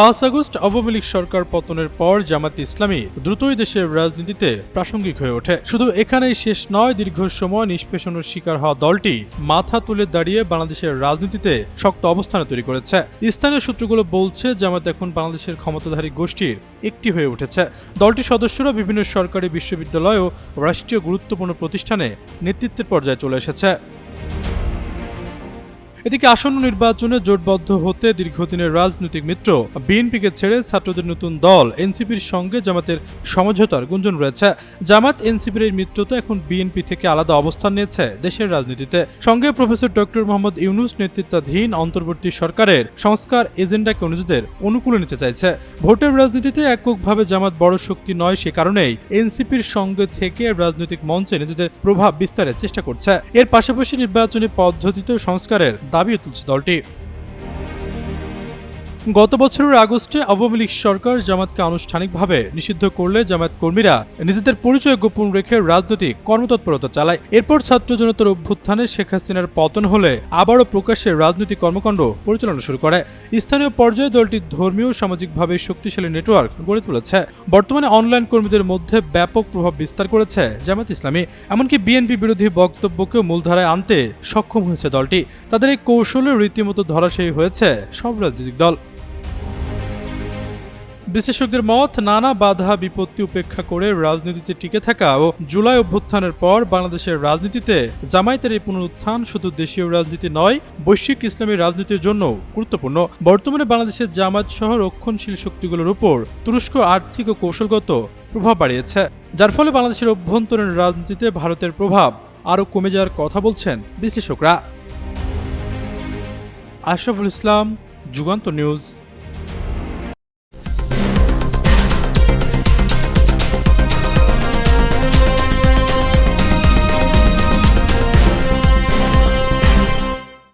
পাঁচ আগস্ট আওয়ামী লীগ সরকার পতনের পর জামাত ইসলামী দ্রুতই দেশের রাজনীতিতে প্রাসঙ্গিক হয়ে ওঠে। শুধু এখানেই শেষ নয়, দীর্ঘ সময় নিষ্পেষণের শিকার হওয়া দলটি মাথা তুলে দাঁড়িয়ে বাংলাদেশের রাজনীতিতে শক্ত অবস্থানে তৈরি করেছে। স্থানীয় সূত্রগুলো বলছে জামাত এখন বাংলাদেশের ক্ষমতাধারী গোষ্ঠীর একটি হয়ে উঠেছে। দলটির সদস্যরা বিভিন্ন সরকারি বিশ্ববিদ্যালয় ও রাষ্ট্রীয় গুরুত্বপূর্ণ প্রতিষ্ঠানে নেতৃত্বের পর্যায়ে চলে এসেছে। এদিকে আসন্ন নির্বাচনে জোটবদ্ধ হতে দীর্ঘদিনের রাজনৈতিক মিত্র বিএনপিকে ছেড়ে ছাত্রদের নতুন দল এনসিপির সঙ্গে জামাতের সমঝোতার গুঞ্জন রয়েছে। জামাত এনসিপির এই মিত্রতা এখন বিএনপি থেকে আলাদা অবস্থান নিয়েছে দেশের রাজনীতিতে। সঙ্গে প্রফেসর ডক্টর মোহাম্মদ ইউনুস নেতৃত্বাধীন অন্তর্বর্তী সরকারের সংস্কার এজেন্ডাকে অনুযায়ীদের অনুকূলে নিতে চাইছে। ভোটের রাজনীতিতে এককভাবে জামাত বড় শক্তি নয় সে কারণেই এনসিপির সঙ্গে থেকে রাজনৈতিক মঞ্চে নিজেদের প্রভাব বিস্তারের চেষ্টা করছে। এর পাশাপাশি নির্বাচনী পদ্ধতিতে সংস্কারের দাবিও তুলছে দলটি গত বছরের আগস্টে আওয়ামী লীগ সরকার জামাতকে আনুষ্ঠানিকভাবে নিষিদ্ধ করলে জামাত কর্মীরা নিজেদের পরিচয় গোপন রেখে রাজনৈতিক কর্মতৎপরতা চালায়। এরপর ছাত্র জনতার অভ্যুত্থানে শেখ হাসিনার পতন হলে আবারও প্রকাশ্যে রাজনৈতিক কর্মকাণ্ড পরিচালনা শুরু করে। স্থানীয় পর্যায়ে দলটি ধর্মীয়, সামাজিকভাবে শক্তিশালী নেটওয়ার্ক গড়ে তুলেছে। বর্তমানে অনলাইন কর্মীদের মধ্যে ব্যাপক প্রভাব বিস্তার করেছে জামাত ইসলামী। এমনকি বিএনপি বিরোধী বক্তব্যকেও মূলধারায় আনতে সক্ষম হয়েছে দলটি। তাদের এই কৌশলে রীতিমতো ধরাশায়ী হয়েছে সব রাজনৈতিক দল। বিশেষজ্ঞদের মত, নানা বাধা বিপত্তি উপেক্ষা করে রাজনীতিতে টিকে থাকা ও জুলাই অভ্যুত্থানের পর বাংলাদেশের রাজনীতিতে জামায়াতের এই পুনরুত্থান শুধু দেশীয় রাজনীতি নয়, বৈশ্বিক ইসলামী রাজনীতির জন্য গুরুত্বপূর্ণ। বর্তমানে বাংলাদেশের জামায়াত সহ রক্ষণশীল শক্তিগুলোর উপর তুরস্ক আর্থিক ও কৌশলগত প্রভাব বাড়িয়েছে, যার ফলে বাংলাদেশের অভ্যন্তরীণ রাজনীতিতে ভারতের প্রভাব আরও কমে যাওয়ার কথা বলছেন বিশ্লেষকরা। আশরাফুল ইসলাম, যুগান্ত নিউজ।